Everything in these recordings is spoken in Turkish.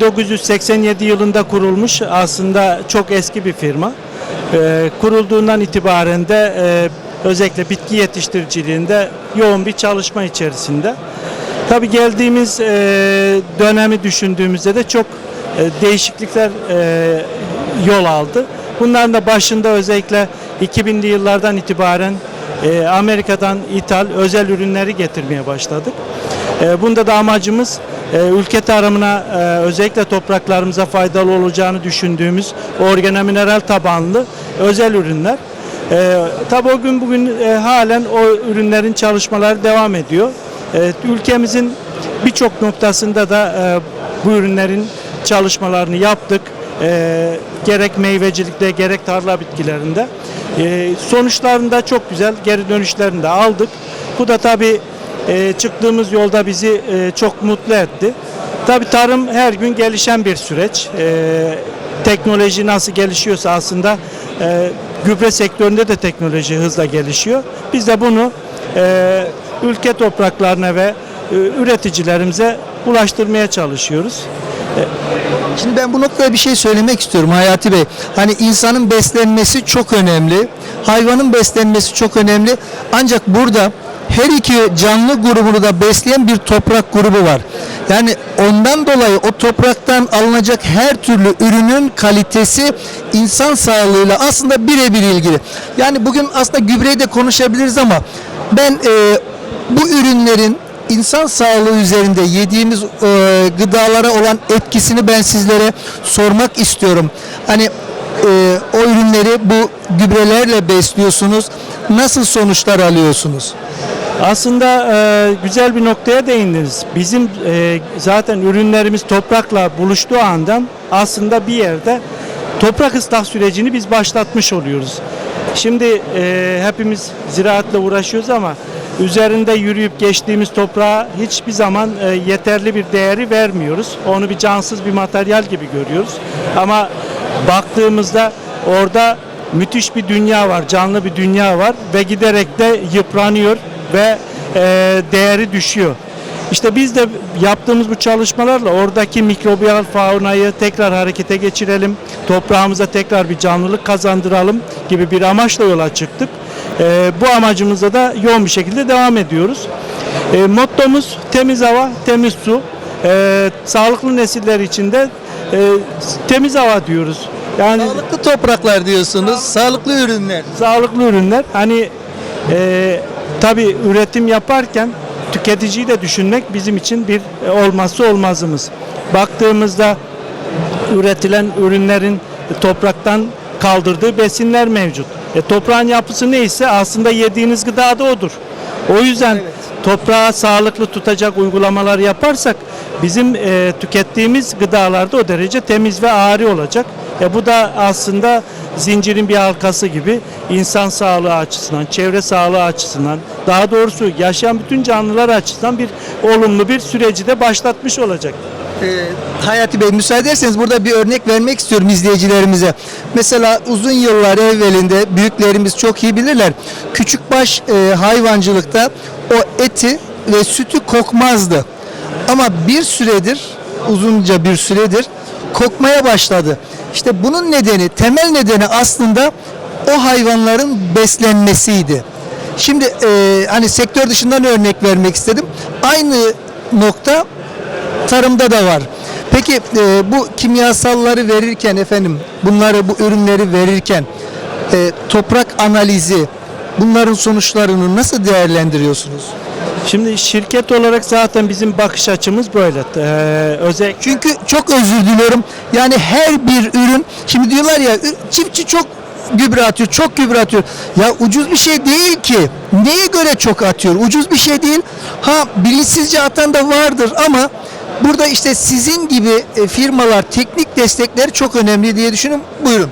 1987 yılında kurulmuş aslında çok eski bir firma. Ee, kurulduğundan itibaren de e, özellikle bitki yetiştiriciliğinde yoğun bir çalışma içerisinde. Tabii geldiğimiz e, dönemi düşündüğümüzde de çok e, değişiklikler yol aldı. Bunların da başında özellikle 2000'li yıllardan itibaren Amerika'dan ithal özel ürünleri getirmeye başladık. Bunda da amacımız e, ülke tarımına e, özellikle topraklarımıza faydalı olacağını düşündüğümüz organomineral tabanlı özel ürünler. E, tabii o gün bugün e, halen o ürünlerin çalışmaları devam ediyor. E, ülkemizin birçok noktasında da e, bu ürünlerin çalışmalarını yaptık. Gerek meyvecilikte gerek tarla bitkilerinde. Sonuçlarında çok güzel geri dönüşlerini de aldık. Bu da tabii e, çıktığımız yolda bizi e, çok mutlu etti. Tabii tarım her gün gelişen bir süreç. E, teknoloji nasıl gelişiyorsa aslında e, gübre sektöründe de teknoloji hızla gelişiyor. Biz de bunu e, ülke topraklarına ve e, üreticilerimize ulaştırmaya çalışıyoruz. Şimdi ben bu noktada bir şey söylemek istiyorum Hayati Bey. Hani insanın beslenmesi çok önemli. Hayvanın beslenmesi çok önemli. Ancak burada her iki canlı grubunu da besleyen bir toprak grubu var. Yani ondan dolayı o topraktan alınacak her türlü ürünün kalitesi insan sağlığıyla aslında birebir ilgili. Yani bugün aslında gübreyi de konuşabiliriz ama ben e, bu ürünlerin insan sağlığı üzerinde yediğimiz e, gıdalara olan etkisini ben sizlere sormak istiyorum. Hani e, o ürünleri bu gübrelerle besliyorsunuz. Nasıl sonuçlar alıyorsunuz? Aslında e, güzel bir noktaya değindiniz. Bizim e, zaten ürünlerimiz toprakla buluştuğu andan aslında bir yerde toprak ıslah sürecini biz başlatmış oluyoruz. Şimdi e, hepimiz ziraatle uğraşıyoruz ama üzerinde yürüyüp geçtiğimiz toprağa hiçbir zaman e, yeterli bir değeri vermiyoruz. Onu bir cansız bir materyal gibi görüyoruz. Ama baktığımızda orada müthiş bir dünya var, canlı bir dünya var ve giderek de yıpranıyor ve e, değeri düşüyor. İşte biz de yaptığımız bu çalışmalarla oradaki mikrobiyal faunayı tekrar harekete geçirelim, toprağımıza tekrar bir canlılık kazandıralım gibi bir amaçla yola çıktık. E, bu amacımıza da yoğun bir şekilde devam ediyoruz. E, mottomuz temiz hava, temiz su. E, sağlıklı nesiller için de e, temiz hava diyoruz. Yani Sağlıklı topraklar diyorsunuz, sağlıklı ürünler. sağlıklı ürünler. Hani e, tabii üretim yaparken tüketiciyi de düşünmek bizim için bir e, olmazsa olmazımız. Baktığımızda üretilen ürünlerin topraktan kaldırdığı besinler mevcut. E, toprağın yapısı neyse aslında yediğiniz gıda da odur. O yüzden toprağı sağlıklı tutacak uygulamalar yaparsak bizim e, tükettiğimiz gıdalarda o derece temiz ve ağrı olacak. E, bu da aslında zincirin bir halkası gibi insan sağlığı açısından, çevre sağlığı açısından, daha doğrusu yaşayan bütün canlılar açısından bir olumlu bir süreci de başlatmış olacak. Ee, Hayati Bey müsaade ederseniz burada bir örnek vermek istiyorum izleyicilerimize. Mesela uzun yıllar evvelinde büyüklerimiz çok iyi bilirler. Küçükbaş e, hayvancılıkta o eti ve sütü kokmazdı. Ama bir süredir, uzunca bir süredir kokmaya başladı. İşte bunun nedeni, temel nedeni aslında o hayvanların beslenmesiydi. Şimdi e, hani sektör dışından örnek vermek istedim. Aynı nokta tarımda da var. Peki e, bu kimyasalları verirken efendim bunları bu ürünleri verirken e, toprak analizi bunların sonuçlarını nasıl değerlendiriyorsunuz? Şimdi şirket olarak zaten bizim bakış açımız böyle. Ee, özellikle Çünkü çok özür diliyorum. Yani her bir ürün şimdi diyorlar ya çiftçi çok gübre atıyor, çok gübre atıyor. Ya ucuz bir şey değil ki. Neye göre çok atıyor? Ucuz bir şey değil. Ha bilinçsizce atan da vardır ama burada işte sizin gibi e, firmalar teknik destekleri çok önemli diye düşünün. Buyurun.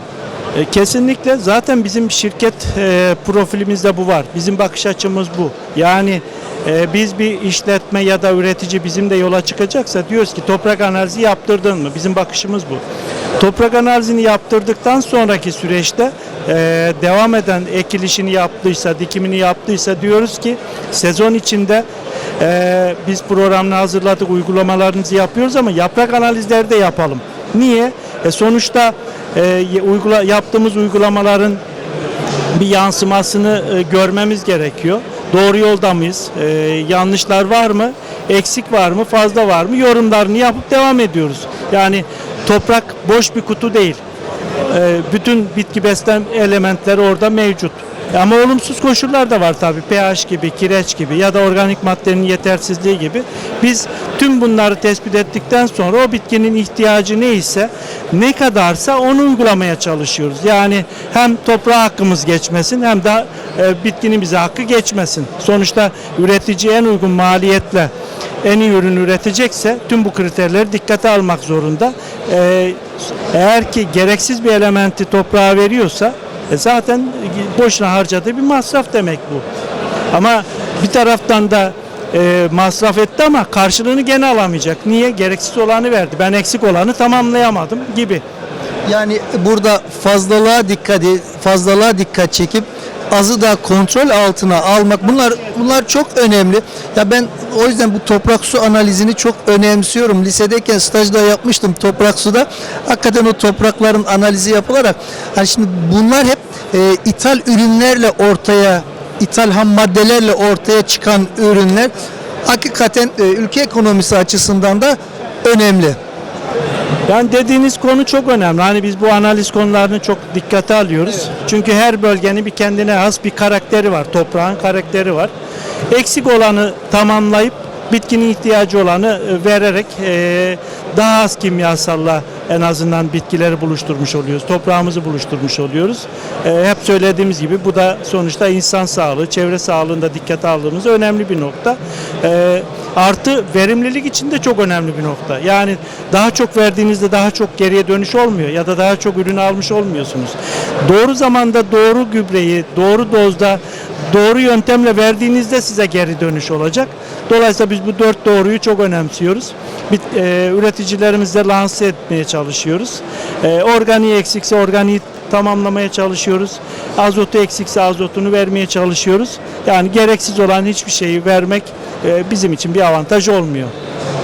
E, Kesinlikle zaten bizim şirket e, profilimizde bu var. Bizim bakış açımız bu. Yani e, biz bir işletme ya da üretici bizim de yola çıkacaksa diyoruz ki toprak analizi yaptırdın mı? Bizim bakışımız bu. Toprak analizini yaptırdıktan sonraki süreçte e, devam eden ekilişini yaptıysa, dikimini yaptıysa diyoruz ki sezon içinde e, biz programını hazırladık, uygulamalarımızı yapıyoruz ama yaprak analizleri de yapalım. Niye? E, sonuçta e, uygula, yaptığımız uygulamaların bir yansımasını e, görmemiz gerekiyor. Doğru yolda mıyız? E, yanlışlar var mı? Eksik var mı? Fazla var mı? Yorumlarını yapıp devam ediyoruz. Yani toprak boş bir kutu değil. E, bütün bitki beslen elementleri orada mevcut. Ama olumsuz koşullar da var tabii. pH gibi, kireç gibi ya da organik maddenin yetersizliği gibi. Biz tüm bunları tespit ettikten sonra o bitkinin ihtiyacı neyse, ne kadarsa onu uygulamaya çalışıyoruz. Yani hem toprağa hakkımız geçmesin hem de e, bitkinin bize hakkı geçmesin. Sonuçta üretici en uygun maliyetle en iyi ürün üretecekse tüm bu kriterleri dikkate almak zorunda. E, eğer ki gereksiz bir elementi toprağa veriyorsa e zaten boşuna harcadığı bir masraf demek bu. Ama bir taraftan da e, masraf etti ama karşılığını gene alamayacak. Niye? Gereksiz olanı verdi. Ben eksik olanı tamamlayamadım gibi. Yani burada fazlalığa dikkat fazlalığa dikkat çekip azı da kontrol altına almak bunlar bunlar çok önemli. Ya ben o yüzden bu toprak su analizini çok önemsiyorum. Lisedeyken stajda yapmıştım toprak suda. Hakikaten o toprakların analizi yapılarak hani şimdi bunlar hep e, ithal ürünlerle ortaya ithal ham maddelerle ortaya çıkan ürünler hakikaten e, ülke ekonomisi açısından da önemli. Yani dediğiniz konu çok önemli. Hani biz bu analiz konularını çok dikkate alıyoruz. Çünkü her bölgenin bir kendine has bir karakteri var. Toprağın karakteri var. Eksik olanı tamamlayıp bitkinin ihtiyacı olanı e, vererek e, daha az kimyasalla en azından bitkileri buluşturmuş oluyoruz. Toprağımızı buluşturmuş oluyoruz. E, hep söylediğimiz gibi bu da sonuçta insan sağlığı, çevre sağlığında dikkate aldığımız önemli bir nokta. E, artı verimlilik için de çok önemli bir nokta. Yani daha çok verdiğinizde daha çok geriye dönüş olmuyor ya da daha çok ürün almış olmuyorsunuz. Doğru zamanda doğru gübreyi, doğru dozda, doğru yöntemle verdiğinizde size geri dönüş olacak. Dolayısıyla biz bu dört doğruyu çok önemsiyoruz. Bir, e, üreticilerimizle lanse etmeye çalışıyoruz. E, organiği eksikse organiği tamamlamaya çalışıyoruz. Azotu eksikse azotunu vermeye çalışıyoruz. Yani gereksiz olan hiçbir şeyi vermek e, bizim için bir avantaj olmuyor.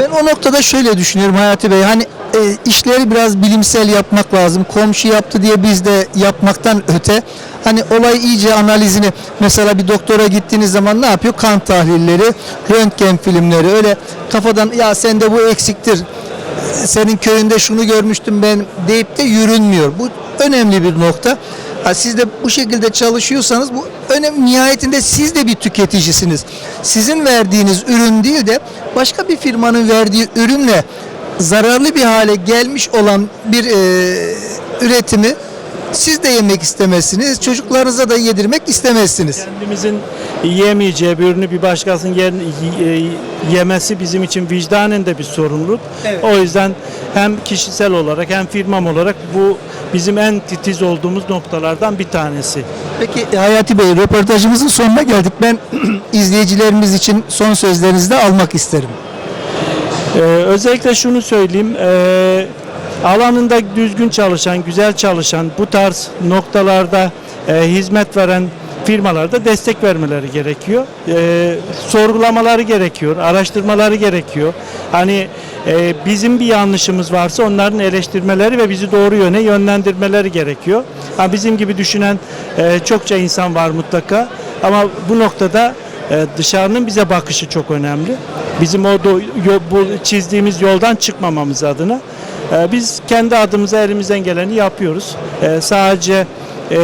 Ben o noktada şöyle düşünüyorum Hayati Bey. Hani e, işleri biraz bilimsel yapmak lazım. Komşu yaptı diye biz de yapmaktan öte hani olay iyice analizini mesela bir doktora gittiğiniz zaman ne yapıyor? Kan tahlilleri, röntgen filmleri öyle kafadan ya sende bu eksiktir. Senin köyünde şunu görmüştüm ben deyip de yürünmüyor. Bu önemli bir nokta. Siz de bu şekilde çalışıyorsanız bu önemli. Nihayetinde siz de bir tüketicisiniz. Sizin verdiğiniz ürün değil de başka bir firmanın verdiği ürünle zararlı bir hale gelmiş olan bir e, üretimi siz de yemek istemezsiniz. Çocuklarınıza da yedirmek istemezsiniz. Kendimizin yiyemeyeceği bir ürünü bir başkasının yer- e, yemesi bizim için vicdanen de bir sorumluluk. Evet. O yüzden hem kişisel olarak hem firmam olarak bu bizim en titiz olduğumuz noktalardan bir tanesi. Peki e, Hayati Bey röportajımızın sonuna geldik. Ben izleyicilerimiz için son sözlerinizi de almak isterim. Ee, özellikle şunu söyleyeyim. ee, alanında düzgün çalışan, güzel çalışan bu tarz noktalarda ee, hizmet veren firmalarda destek vermeleri gerekiyor. Ee, sorgulamaları gerekiyor, araştırmaları gerekiyor. Hani ee, bizim bir yanlışımız varsa onların eleştirmeleri ve bizi doğru yöne yönlendirmeleri gerekiyor. Ha, bizim gibi düşünen ee, çokça insan var mutlaka. Ama bu noktada ee, dışarının bize bakışı çok önemli. Bizim o do- yo- bu çizdiğimiz yoldan çıkmamamız adına biz kendi adımıza elimizden geleni yapıyoruz. Ee, sadece e,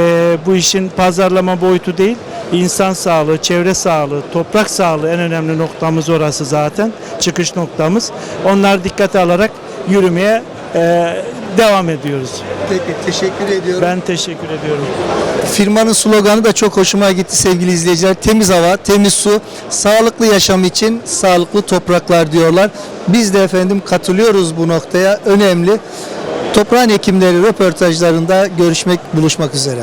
bu işin pazarlama boyutu değil, insan sağlığı, çevre sağlığı, toprak sağlığı en önemli noktamız orası zaten. Çıkış noktamız. Onları dikkate alarak yürümeye e, devam ediyoruz. Peki teşekkür ediyorum. Ben teşekkür ediyorum. Firmanın sloganı da çok hoşuma gitti sevgili izleyiciler. Temiz hava, temiz su, sağlıklı yaşam için sağlıklı topraklar diyorlar. Biz de efendim katılıyoruz bu noktaya. Önemli. Toprağın Hekimleri röportajlarında görüşmek, buluşmak üzere.